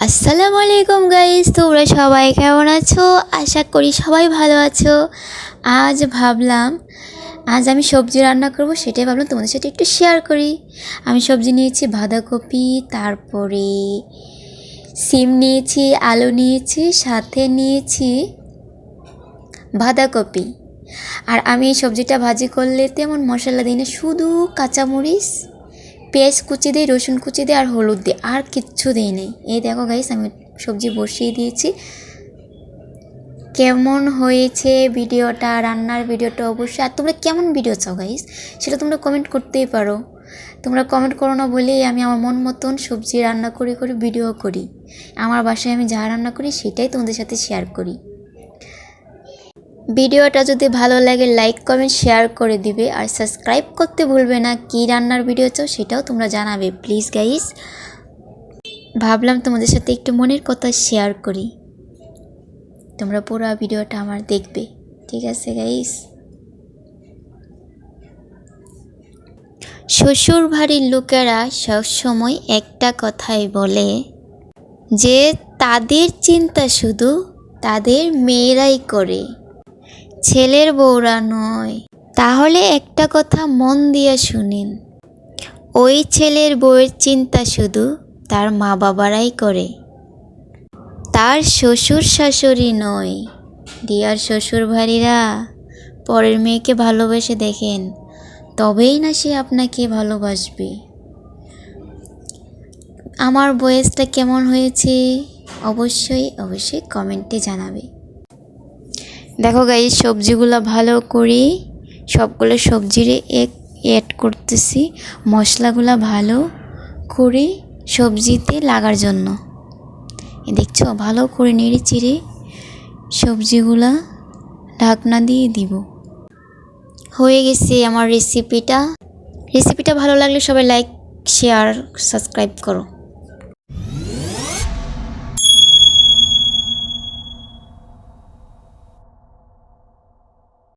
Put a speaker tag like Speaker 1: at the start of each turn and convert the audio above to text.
Speaker 1: আসসালামু আলাইকুম গাইস তোমরা সবাই কেমন আছো? আশা করি সবাই ভালো আছো। আজ ভাবলাম, আজ আমি সবজি রান্না করব, সেটাই ভাবলাম তোমাদের সাথে একটু শেয়ার করি। আমি সবজি নিয়েছি, বাঁধাকপি, তারপরে সিম নিয়েছি, আলু নিয়েছি, সাথে নিয়েছি বাঁধাকপি। আর আমি এই সবজিটা ভাজি করলে তেমন মশলা দিই না, শুধু কাঁচামরিচ পেঁয়াজ কুচি দিই, রসুন কুচি দিই আর হলুদ দিই, আর কিচ্ছু দিই নেই। এই দেখো গাইস আমি সবজি বসিয়ে দিয়েছি। কেমন হয়েছে ভিডিওটা, রান্নার ভিডিওটা অবশ্যই, আর তোমরা কেমন ভিডিও চাও গাইস সেটা তোমরা কমেন্ট করতেই পারো। তোমরা কমেন্ট করো না বলেই আমি আমার মন মতন সবজি রান্না করে করে ভিডিও করি। আমার বাসায় আমি যা রান্না করি, সেটাই তোমাদের সাথে শেয়ার করি। ভিডিওটা যদি ভালো লাগে লাইক কমেন্ট শেয়ার করে দিবে। আর সাবস্ক্রাইব করতে ভুলবে না, কী রান্নার ভিডিও চাও সেটাও তোমরা জানাবে প্লিজ গাইস ভাবলাম তোমাদের সাথে একটু মনের কথা শেয়ার করি। তোমরা পুরো ভিডিওটা আমার দেখবে, ঠিক আছে গাইস শ্বশুর বাড়ির লোকেরা সবসময় একটা কথাই বলে যে, তাদের চিন্তা শুধু তাদের মেয়েরাই করে। ছেলের বউরা নয়। তাহলে একটা কথা মন দিয়ে শুনিন। ওই ছেলের বউয়ের চিন্তা শুধু তার মা বাবারাই করে। তার শ্বশুর শাশুড়ি নয়। ডিয়ার শ্বশুর ভারীরা পরের মেয়েকে ভালোবেসে দেখেন, তবেই না সে আপনাকে ভালোবাসবে। আমার বয়সটা কেমন হয়েছে? অবশ্যই অবশ্যই কমেন্টে জানাবে। দেখো গাই সবজিগুলো ভালো করে। সবগুলো সবজির এক অ্যাড করতেছি। মশলাগুলো ভালো করে সবজিতে লাগার জন্য। দেখছ, ভালো করে নেড়ে চিড়ে সবজিগুলা ঢাকনা দিয়ে দিব। হয়ে গেছে আমার রেসিপিটা রেসিপিটা ভালো লাগলে সবাই লাইক শেয়ার সাবস্ক্রাইব করো।